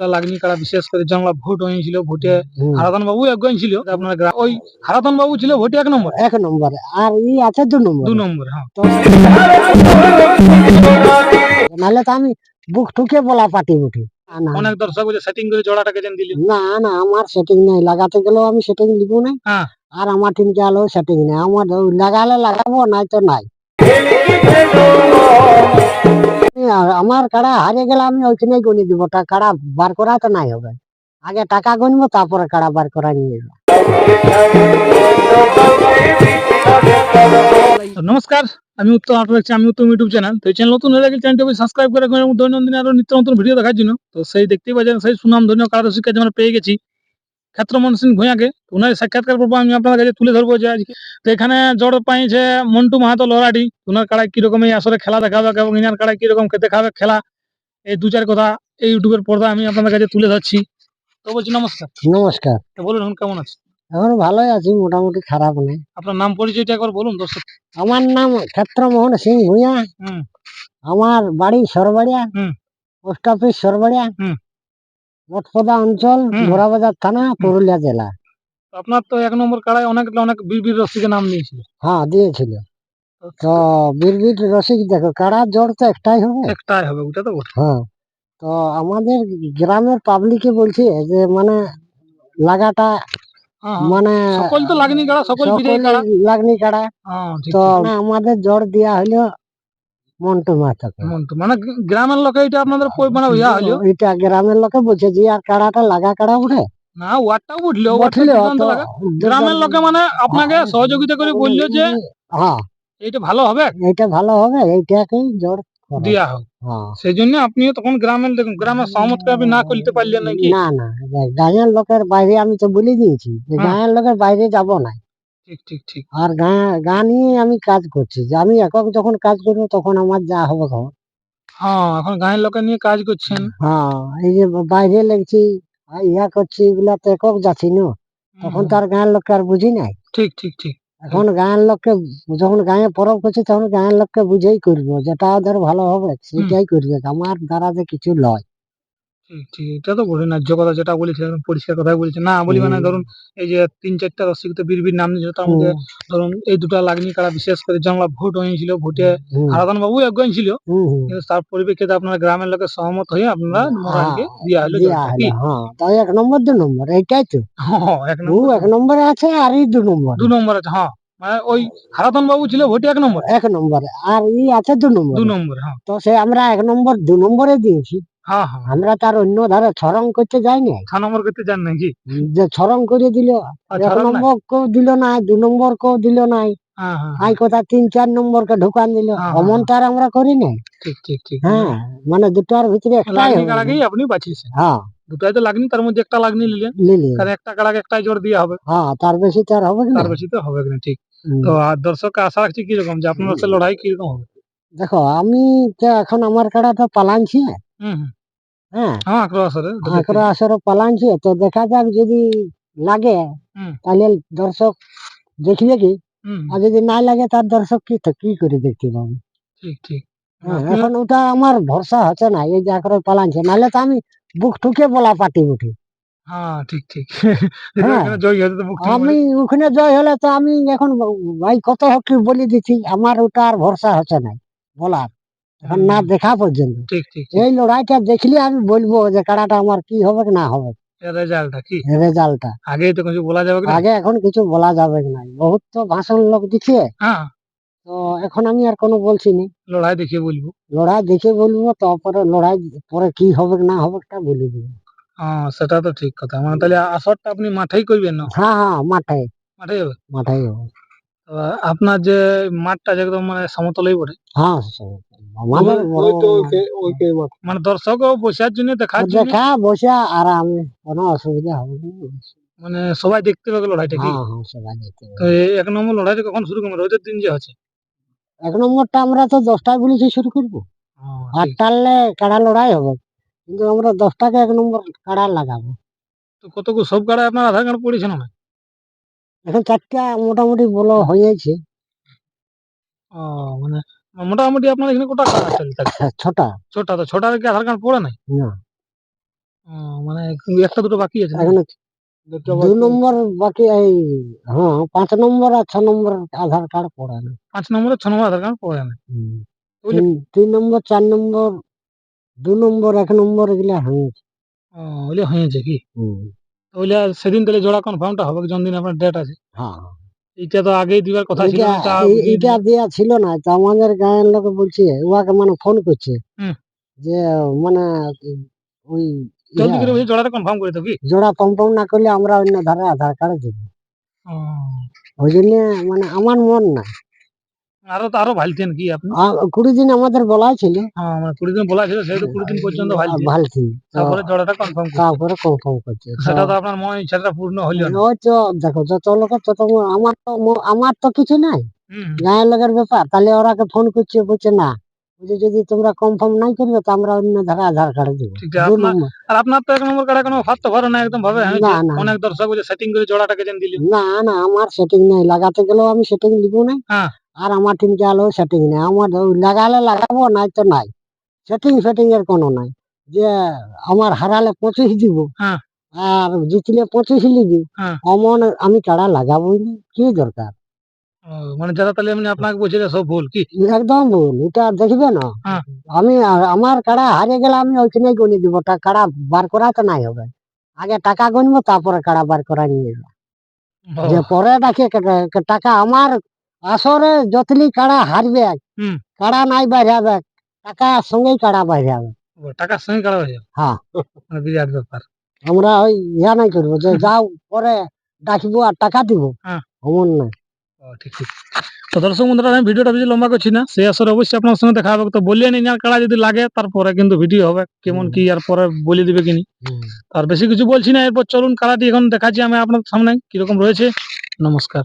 লাগনি কাড়া বিশেষ করে জংলা ভোট হয়েছিল ভোটে। হারাধন বাবু একজন ছিল আপনার ওই হারাধন বাবু ছিল ভোটে এক নম্বর। এক নম্বরে আর ই আছে দু নম্বর। দু নম্বর হ্যাঁ। নাহলে তো আমি বুক ঠুকে বলা পাটি উঠি। অনেক দর্শক বলছে সেটিং করে জোড়াটাকে যেন দিলি না না আমার সেটিং নেই। লাগাতে গেলেও আমি সেটিং দিব না। হ্যাঁ। আর আমার টিমকে আলো সেটিং নাই। আমার লাগালে লাগাবো নাই তো নাই। আমার কাড়া হারিয়ে গেলে আমি ওইখানে গণি দিব। কাড়া বার করা তো নাই হবে। আগে টাকা গণবো, তারপরে কাড়া বার করা নিয়ে যাব। নমস্কার, আমি উত্তম আপনার দেখছি আমি উত্তম ইউটিউব চ্যানেল তো এই চ্যানেল নতুন হয়ে গেলে চ্যানেলটি সাবস্ক্রাইব করে দৈনন্দিন আরও নিত্য নতুন ভিডিও দেখার জন্য। তো সেই দেখতেই পাচ্ছেন, সেই সুনাম ধন্য কারও শিক্ষা আমরা পেয়ে গেছি। ক্ষেত্রমন সিং ভূঁয়াকে ওনার সাক্ষাৎকার পর্ব আমি আপনার কাছে তুলে ধরবো যে আজকে। তো এখানে জড় পাইছে মন্টু মাহাতো লড়াটি ওনার কাড়ায় কীরকম এই আসলে খেলা দেখাবে এবং ইনার কাড়ায় কীরকম দেখাবে খেলা এই দু চার কথা এই ইউটিউবের পর্দা আমি আপনাদের কাছে তুলে ধরছি। তো বলছি নমস্কার। নমস্কার। তো বলুন এখন কেমন আছে এখন ভালোই আছি মোটামুটি খারাপ নেই। আপনার নাম পরিচয়টা একবার বলুন দর্শক। আমার নাম ক্ষেত্রমোহন সিং ভূঁইয়া। আমার বাড়ি সরবাড়িয়া। Post office Sarbaria. মঠপদা অঞ্চল। ঘোড়াবাজার থানা পুরুলিয়া জেলা। আপনার তো এক নম্বর কাড়ায় অনেক অনেক বীর বীর রসিকের নাম দিয়েছিল। হ্যাঁ দিয়েছিল। তো বীরবিট রসিক দেখো কাড়া জোর তো একটাই হবে। একটাই হবে ওটা তো হ্যাঁ তো আমাদের গ্রামের পাবলিকে বলছে যে মানে লাগাটা হ্যাঁ, হ্যাঁ। মানে সকল তো লাগনি কাড়া সকল লাগনি কাড়া। হ্যাঁ তো আমাদের জ্বর দেওয়া হলো মন্টু মাথাকে মন্টু, মানে গ্রামের লোকে এটা আপনাদের মানে ইয়া হলো এটা গ্রামের লোকে বলছে যে আর কাড়াটা লাগা কাড়া উঠে। না ওয়ারটাও উঠল উঠল গ্রামের লোকে মানে আপনাকে সহযোগিতা করে বলল যে হ্যাঁ। ভালো হবে? এটা ভালো হবে জোর। হোক। হ্যাঁ। সেই জন্য আপনিও তখন গ্রামের দেখুন গ্রামের সহমতকে আপনি না করতে পারলেন নাকি? না না। গাঁয়ের লোকের বাইরে আমি তো বলে দিয়েছি হ্যাঁ। গাঁয়ের লোকের বাইরে যাব না। ঠিক ঠিক ঠিক। আর গাঁ গাঁ নিয়ে আমি কাজ করছি। যে আমি একক যখন কাজ করব তখন আমার যা হবে খবর। হ্যাঁ এখন গাঁয়ের লোকে নিয়ে কাজ করছেন। হ্যাঁ এই যে বাইরে লেগছি ইয়া করছি এগুলা তো একক যাচ্ছি না। তখন তো আর গাঁয়ের লোককে আর বুঝি নাই। ঠিক ঠিক ঠিক। এখন গাঁয়ের লোককে যখন গাঁয়ে পরব করছি তখন গাঁয়ের লোককে বুঝেই করব যেটা ওদের ভালো হবে সেটাই করবে। আমার দ্বারা যে কিছু লয়। ঠিক ঠিক এটা তো বলি ন্যায্য কথা যেটা বলেছে একদম পরিষ্কার কথাই বলেছে না বলি মানে ধরুন এই যে তিন চারটা রসিক তো বীর বীর নাম দিয়েছিল তার মধ্যে ধরুন এই দুটা লাগনি কারা বিশেষ করে জংলা ভোট হয়েছিল ভোটে হুম, বাবু একজন ছিল। কিন্তু তার পরিপ্রেক্ষিতে আপনার গ্রামের লোকের সহমত হয়ে আপনারা মহারাজকে দিয়া হলো দেয়া? হলো, হ্যাঁ তাই এক নম্বর দু নম্বর এইটাই তো। হ্যাঁ, এক নম্বর। এক নম্বরে আছে আর এই দু নম্বর। দু নম্বর আছে হ্যাঁ। মানে ওই হারাধন বাবু ছিল ভোটে এক নম্বর? এক নম্বরে। আর ই আছে দু নম্বর। দু নম্বর হ্যাঁ। তো সে আমরা এক নম্বর দু নম্বরে দিয়েছি। হ্যাঁ হ্যাঁ। আমরা তার অন্য ধারে ছরং করতে যাই না ছ নম্বর করতে নাকি যে ছরং করে দিল। এক নম্বর কেউ দিল না দু নম্বর কেউ দিল নাই আই কথা তিন চার নম্বরকে ঢুকান দিল। অমন তার আমরা করি না ঠিক ঠিক ঠিক। হ্যাঁ মানে দুটার ভিতরে একটাই আপনি বাঁচিয়েছেন। হ্যাঁ। দুটাই তো লাগনি তার মধ্যে একটা লাগনি নিলেন লিলি। কারণ একটা কাড়াকে একটাই জোর দিয়ে হবে। হ্যাঁ তার বেশি তার হবে কি না? তার বেশি তো হবে না ঠিক। হুম। তো আর দর্শককে আশা রাখছি কীরকম যে আপনার সাথে লড়াই কীরকম হবে? দেখো আমি তো এখন আমার কাড়াটা পালানছি হুম হুম। হ্যাঁ। হ্যাঁ আগ্রহ আসরে আঁকড়া আসরে পালানছি তো দেখা যাক যদি লাগে হুম। তাহলে দর্শক দেখবে কি? হুম। আর যদি না লাগে তার দর্শক কি তো কি করে দেখতে পাবে? ঠিক ঠিক। হ্যাঁ, আপনি- এখন ওটা আমার ভরসা হচ্ছে না এই যে আঁকড়ে পালানছে নাহলে তো আমি বুক ঠুকে বলা পাটি উঠি। হ্যাঁ ঠিক ঠিক। হ্যাঁ। আমি ওখানে জয় হলে তো আমি এখন ভাই কত হকি বলে দিচ্ছি আমার ওটা আর ভরসা হচ্ছে না বলার। এখন না দেখা পর্যন্ত। এই লড়াইটা দেখলে আমি বলব যে কাড়াটা আমার কি হবে না হবে। রেজাল্টটা কি? রেজাল্টটা। আগেই তো কিছু বলা যাবে আগে এখন কিছু বলা যাবে না। বহুত তো ভাষণ লোক দিচ্ছে হ্যাঁ। তো এখন আমি আর কোনো বলছি না। লড়াই দেখিয়ে বলব। লড়াই দেখে বলব তারপরে লড়াই পরে কি হবে না হবে তা বলে দিব। হ্যাঁ সেটা তো ঠিক কথা। মানে তাহলে আসরটা আপনি মাঠেই করবেন না? হ্যাঁ হ্যাঁ মাঠে। মাঠে যাবে মাঠে যাব। তো আপনার যে মাঠটা একদম মানে সমতলেই পড়ে? হ্যাঁ মাঠ। মানে দর্শক বসার জন্য দেখার জন্য? দেখা বসে আরামে কোনো অসুবিধা হবে না। মানে সবাই দেখতে পাবে লড়াইটা কি? হ্যাঁ হ্যাঁ সবাই দেখতে পাবে। তো এক নম্বর লড়াইটা কখন শুরু করব রোদের দিন যে আছে। এক নম্বরটা আমরা তো দশটায় বলেছি শুরু করব। হ্যাঁ, ঠিক। আটটালে কাড়া লড়াই হবে। কিন্তু আমরা দশটাকে এক নম্বর কাড়া লাগাবো। তো কতগুলো সব গাড়ায় আপনার আধার কার্ড পড়েছে না এখন চারটা মোটামুটি বলো হয়েছে। ও মানে মোটামুটি আপনার এখানে কোটা কার্ড চলে থাকে? ছটা। ছোটা তো ছোটার কি আধার কার্ড পড়ে নাই? না। মানে একটা দুটো বাকি আছে? এখানে দু নম্বর বাকি এই হ্যাঁ পাঁচ নম্বর আর ছ নম্বর আধার কার্ড পড়ে না। পাঁচ নম্বরে ছ নম্বর আধার কার্ড যায় না। তিন নম্বর চার নম্বর দু নম্বর এক নম্বর এগুলা হয়েছে। ওইলে হয়েছে কি? ওইলে সেদিন তাহলে জোড়া কনফার্মটা হবে যতদিন আপনার ডেট আছে? হ্যাঁ। এইটা তো আগেই দিবার কথা ছিল এটা দেয়া ছিল না তো আমাদের গায়ের লোক বলছে উহাকে মানে ফোন করছে যে মানে ওই। জলদি করে ওই জোড়াটা কনফার্ম করে দাও কি? জোড়া কনফার্ম না করলে আমরা অন্য ধারে আধার কার্ড দিব ওই জন্য মানে আমার মন না। আরও তো আরও ভালতেন কি আপনি? কুড়ি দিন আমাদের বলা ছিল। হ্যাঁ কুড়ি দিন বলা ছিল সেহেতু কুড়ি দিন পর্যন্ত ভালছি। তারপরে জোড়াটা কনফার্ম তারপরে কনফার্ম করছে। সেটা তো আপনার মনে ইচ্ছাটা পূর্ণ হইল না। ওই তো দেখো যত লোকের তত আমার তো আমার তো কিছু নাই। গায়ের লোকের ব্যাপার তাহলে ওরাকে ফোন করছে বলছে না। যদি তোমরা কনফার্ম নাই করবে তো আমরা অন্য ধারে আধার কার্ড দিব আর আপনার তো এক নম্বর কার্ডে কোনো ভাত তো ভরে না একদম ভাবে হ্যাঁ। অনেক দর্শক বলে সেটিং করে জোড়াটাকে যেন দিলি না না আমার সেটিং নাই লাগাতে গেলেও আমি সেটিং দিব না হ্যাঁ। আর আমার টিম গেলেও সেটিং নাই আমার লাগালে লাগাবো নাই তো নাই সেটিং ফেটিং এর কোনো নাই যে আমার হারালে পঁচিশ দিব হ্যাঁ। আর জিতলে পঁচিশ লিবি হ্যাঁ। অমন আমি কাড়া লাগাবোই না কি দরকার মানে যারা তাহলে এমনি আপনাকে বলছে সব ভুল কি? একদম ভুল এটা দেখবে না। হ্যাঁ। আমি আমার কাড়া হারিয়ে গেলে আমি ওইখানে গণি দিব তা কাড়া বার করা তো নাই হবে। আগে টাকা গণবো তারপরে কাড়া বার করা নিয়ে যাব। যে পরে ডাকে টাকা আমার আসরে যতলি কাড়া হারবে। কাড়া নাই বাইরাবে টাকা সঙ্গেই কাড়া বাইরাবে ও, টাকার সঙ্গে কারা হয়ে যাবে? হ্যাঁ। মানে বিরাট ব্যাপার। আমরা ওই ইয়া নাই করব যে যাও পরে ডাকবো আর টাকা দিব। হ্যাঁ। অমন না ঠিক ঠিক। তো দর্শক বন্ধুরা আমি ভিডিওটা বেশি লম্বা করছি না সেই আসরে অবশ্যই আপনার সঙ্গে দেখা হবে। তো বলিয়ে বললেন আর কাড়া যদি লাগে তারপরে কিন্তু ভিডিও হবে কেমন কি আর পরে বলে দিবে কিনি আর বেশি কিছু বলছি না এরপর চলুন কারাটি এখন দেখাচ্ছি আমি আপনার সামনে কীরকম রয়েছে। নমস্কার।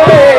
ভালো